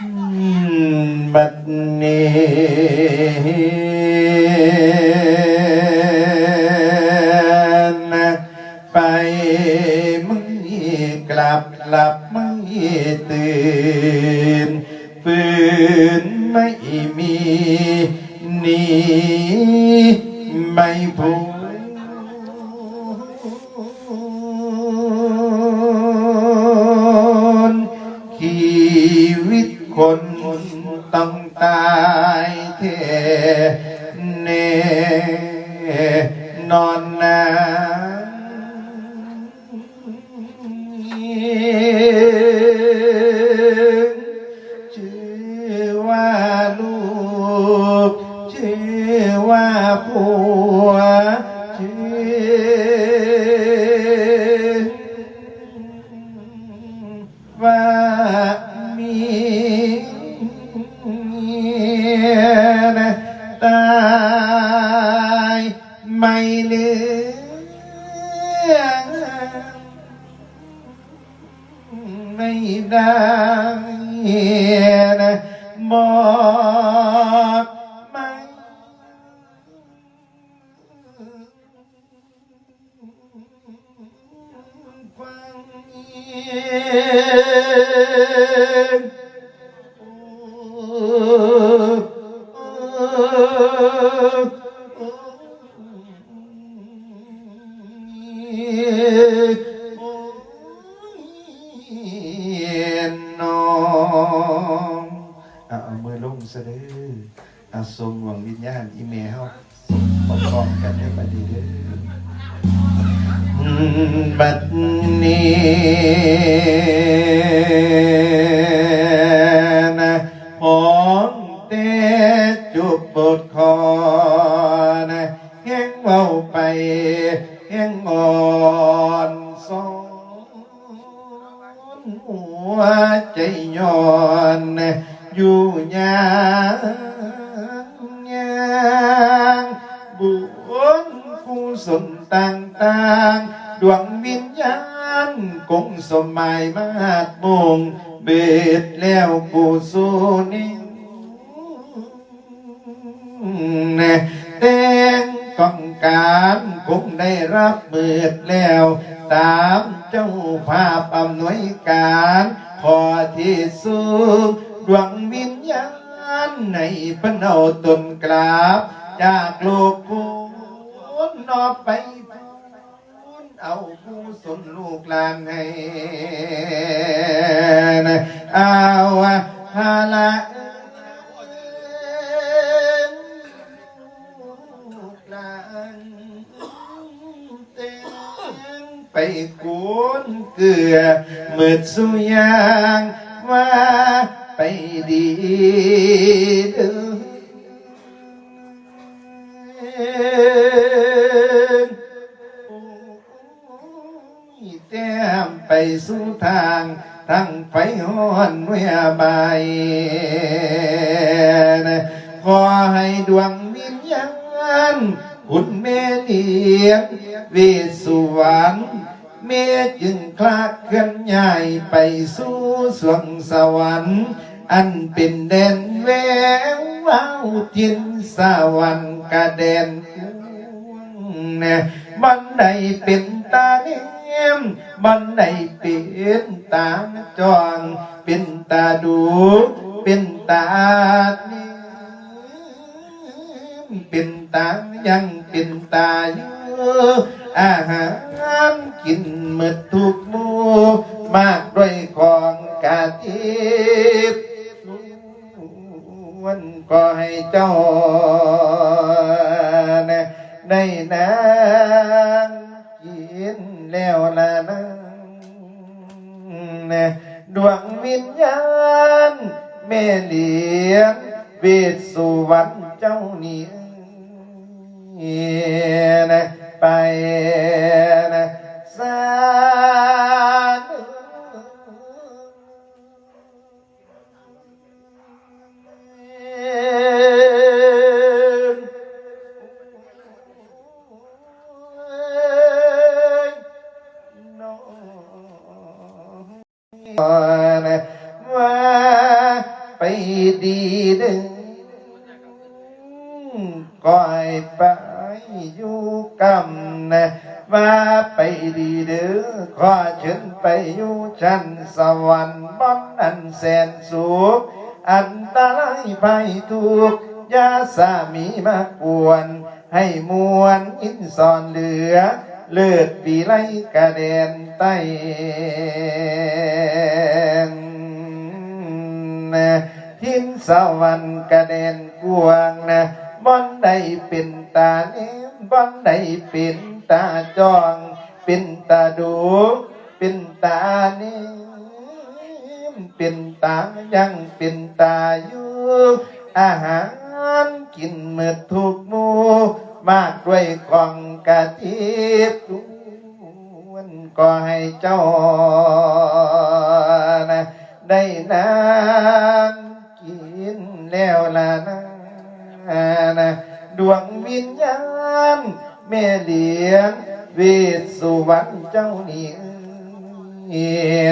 Mmm, บัดนี้ ต้องตายเทเนนอนนา น้องเอามือลงซะด้อเอาสมหวังวิญญาณอีเมลปกครองกันให้บัดดีเด้อบัดนี้ อนะแห้งเบาไปแห้งอ่อนสอนหัวใจย้อนนะอยู่ย แล้วกูสู้นิ่งนะแต่งต้องการคงได้รับเบิดแล้ว ตามเจ้าภาพอำนวยการขอที่สูงดวงวิญญาณในพระเนาตนกราบ จากโลกคุณนอบไปเอาผู้สนลูกลานให้เอาฮาละ ไปกวนเกลือมืดสุยางว่าไปดีเด้แต้มไปสู่ทางทั้งไฟห้อนเมื่อบายขอให้ดวงวิญญาณ คุณแม่เลี้ยงวสสุวรรณแม่จึงคลาดเคลื่อนย้ายไปสู่สวงสวรรค์ อันเป็นแดนแวววาวทินสวรรค์กะแดนนะบันไดเป็นตาเนมบันไดเป็นตาจอง เป็นตาดู เป็นตาเนม เป็นตายังเป็นตาอยู่อาหารกินหมดทุก สวรรค์บ้อนอันแสนสุขอันตรายภัยทุกยาสามีมากวน ให้มวลอินสอนเหลือ เลือดปีไลกระเด็นไตนะทิ้นสวรรค์กระเด็นกวางนะบอนใดเป็นตาเนมบอนใดเป็นตาจอง เป็นตาดู เป็นตาเนม เป็นตายังเป็นตาอยู่อาหารกินเมื่อทุกมูมากด้วยกองกะทิทุนก็ให้เจ้านะได้นางกินแล้วล่ะนะนะดวงวิญญาณแม่เลี้ยงเวสสุวรรณเจ้านี่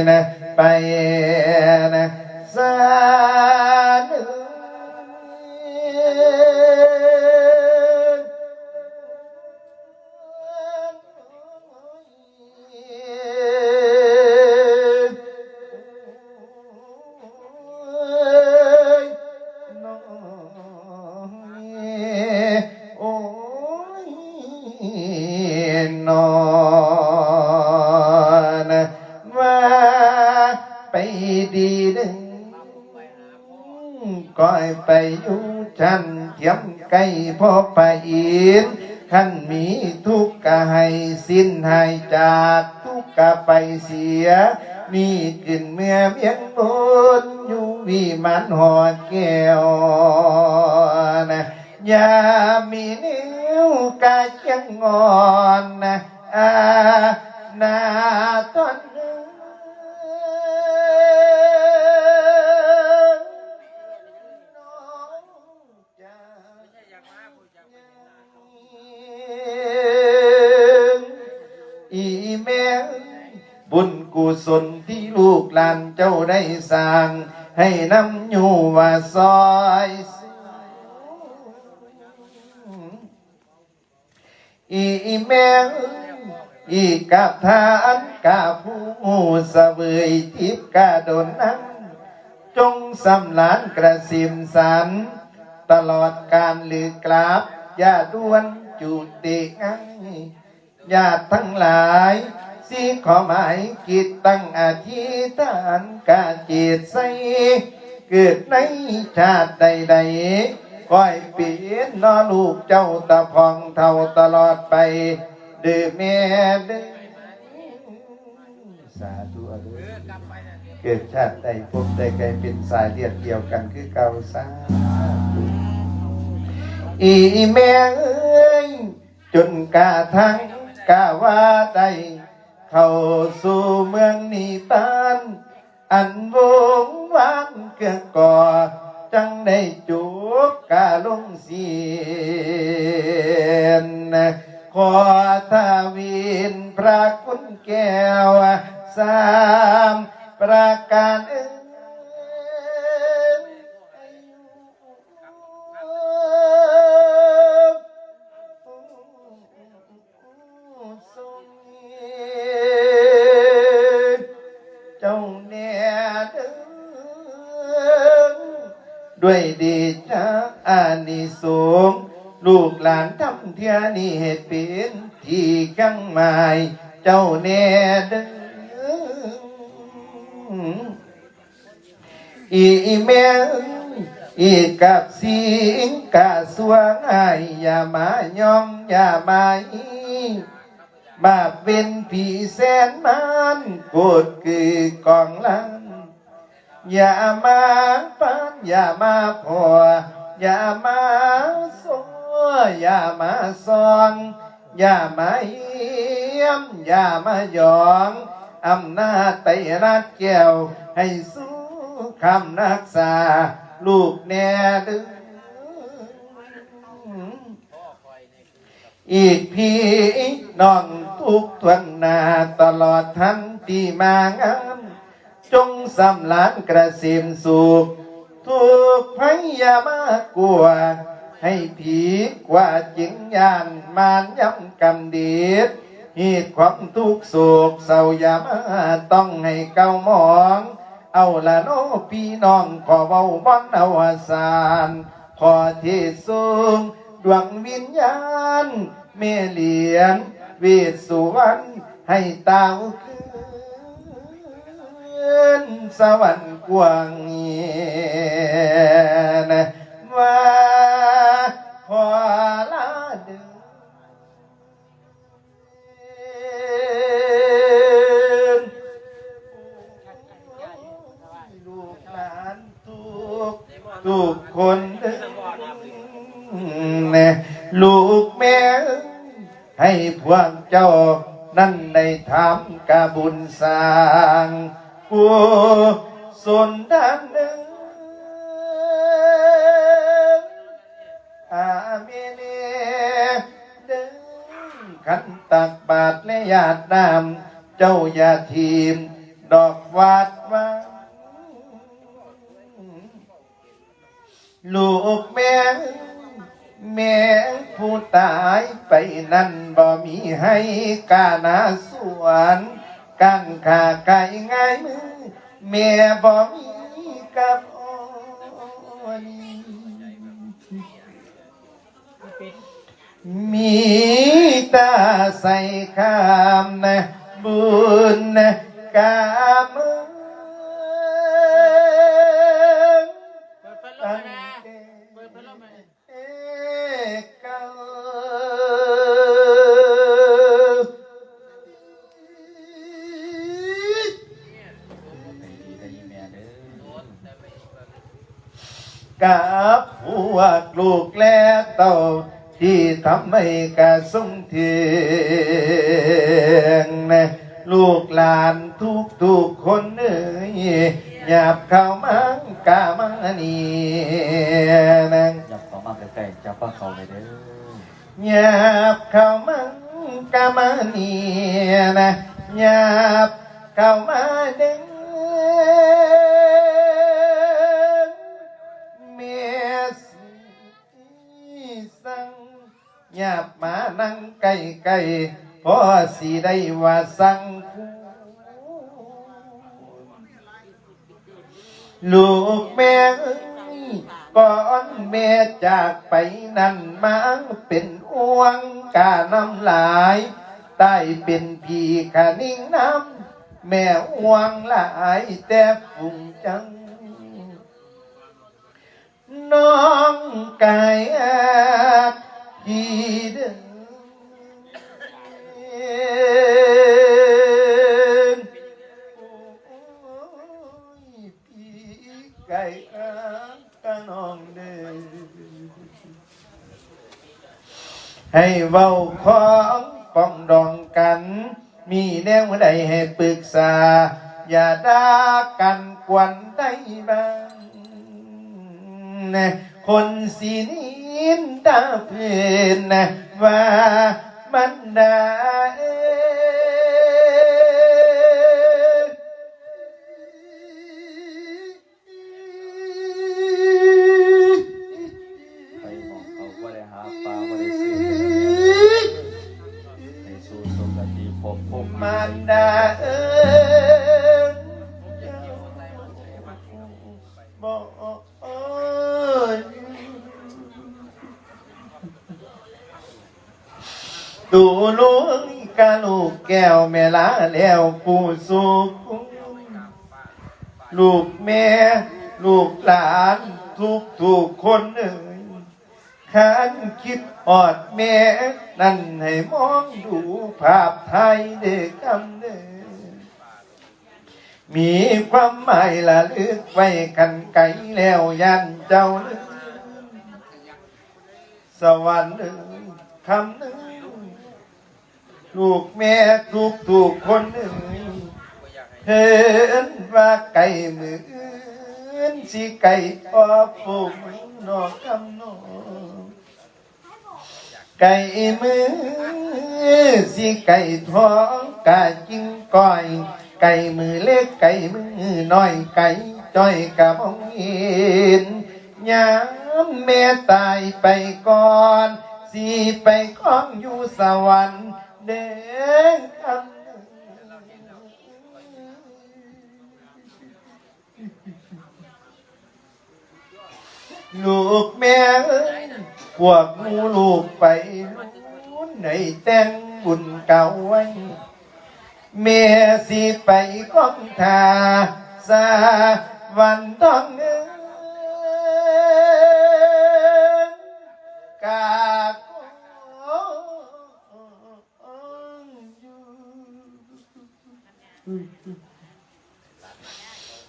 นะไปนะสา อยไปอยู่ชันเทียมไก่พ่อไปอินขันมีทุกข์กะให้สิ้นหายจากทุกข์กะไปเสีย มีขึ้นเมื่อเมียงบนอยู่วิมานหอดแก้วนะยามีนิ้วกาเชียงงอนนะอานาตอน ศลที่ลูกหลานเจ้าได้สร้าง ให้น้ำอยู่ว่าซอยอีแม่อีกับทานกาผู้เสวยทิพกาโดนนั้นจงสำลานกระสิมสัน ตลอดการหรือกราบอย่าด้วนจุติงังญาติทั้งหลาย สิขอหมายกิจตั้งอธิษฐานกาจิตใสเกิดในชาติใดๆก้อยเปลี่ยนนอลูกเจ้าตะพองเท่าตลอดไปดื้อแม่ด้อสาธุอรุเกิดชาติใดพบใดไกลเป็นสายเลือดเดียวกันคือเก่าสาอีแม่เอ้ยจนกาทั้งกาว่าใด เข้าสู่เมืองนิตานอันวงวานเกือก่อจังได้จูบกาลงเสียนขอทาวินพระคุณแก้วสามประการอ้ง ด้วยดีจากอานิสงลูกหลานทำเทียนี่เหตุเป็นที่กังหมายเจ้าแน่เด้ออีแม่อีกับสิงกะสวงออย่ามายองอย่ามาอีบาปเป็นผีแสนมันโกดคือกองลัง อย่ามาปานอย่ามาพออย่ามาสัวอย่ามาซองอย่ามาเยี่ยมอย่ามาหยองอำนาจไตรรักแก้วให้สู้คำนักษา ลูกแน่ดึงอีกพี่น้องทุกทวนนาตลอดทั้งที่มางาม จงสำลานกระสิมสุขถูกพยามากลัว ให้ผีกว่าจิงยานมานย้ำกำดีดเหตุความทุกข์โศกเศร้าอยามาต้องให้เก้ามอง เอาละโนพี่น้องขอเบาบ้อนเอาสารขอเทสูงดวงวิญญาณเมเหลียนเวสสุวรรณให้ตาวคื นสวรรค์กว้างเงียนว่าขอลาเดินลูกหลานทุกทุกคนเด้อแน่ลูกแม่ให้พวกเจ้านั่นได้ทำกาบุญสร้าง กุศลด้านหนึ่งอาเมเนเดินขันตักบาทและญาตินามเจ้าอย่าทีม ดอกวาดว่าลูกแม่แม่ผู้ตายไปนั่นบ่มีให้กานาสวน กังขาไก่ง่ายมือแม่บ่มีกับโอนมีตาใส่ข้ามนะบุญนะกามอ กับพวกลูกและเต่าที่ทำให้กระสงเทียงนะลูกหลานทุกทุกคนเอ้ยหยาบเข้ามังกามานีนังยับเข้ามาใกล้ๆจับว่าเขาไปเด้อหยาบเข้ามังกามานีนะหยาบเข้ามาเด้ง หยาบมานั่งใกล้ๆพอสีได้ว่าสังคูลูกแม่ก่อนแม่จากไปนั่นมาเป็นอ้วงกาน้ำลายใต้เป็นผีกะนิ่งน้ำแม่อ้วงหลายแต่ฝุ่งจัง น้องไก่ ให้เว้าของป้องดองกัน มีแนวใดให้ปรึกษา อย่าด่ากันกวนได้บ้างนะคนสีนินตาเพื่อนนะว่ามันได้ ดูลุงกะลูกแก้วแม่ลาแล้วผู้สุขลูกแม่ ลูกหลานทุกทุกคนเอ่ยขันคิดออดแม่ นั่นให้มองดูภาพไทยเด็กกำเนิดมีความหมายละลึกไว้กันไกลแล้วยันเจ้านึกสวรรค์นึงคำนึง ลูกแม่ทุกทุกคนนึงเห็นว่าไก่มืออื่นสิไก่ออกฟูมนอกคำนอกไก่มือสิไก่ท้องกาจิ้งก้อย ไก่มือเล็กไก่มือน้อยไก่จ้อยกับมองเห็นยามแม่ตายไปก่อน สิไปข้องอยู่สวรรค์ เด้งคำลูกแม่เอ้ยพวกหมูลูกไปนู้นในแ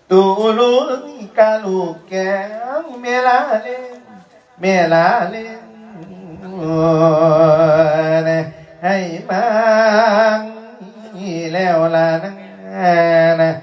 ตู้ลุงกาลูกแกแกงเมลาเลนเมลาเลนให้มังนี่แล้วล่ะนะนะลูกน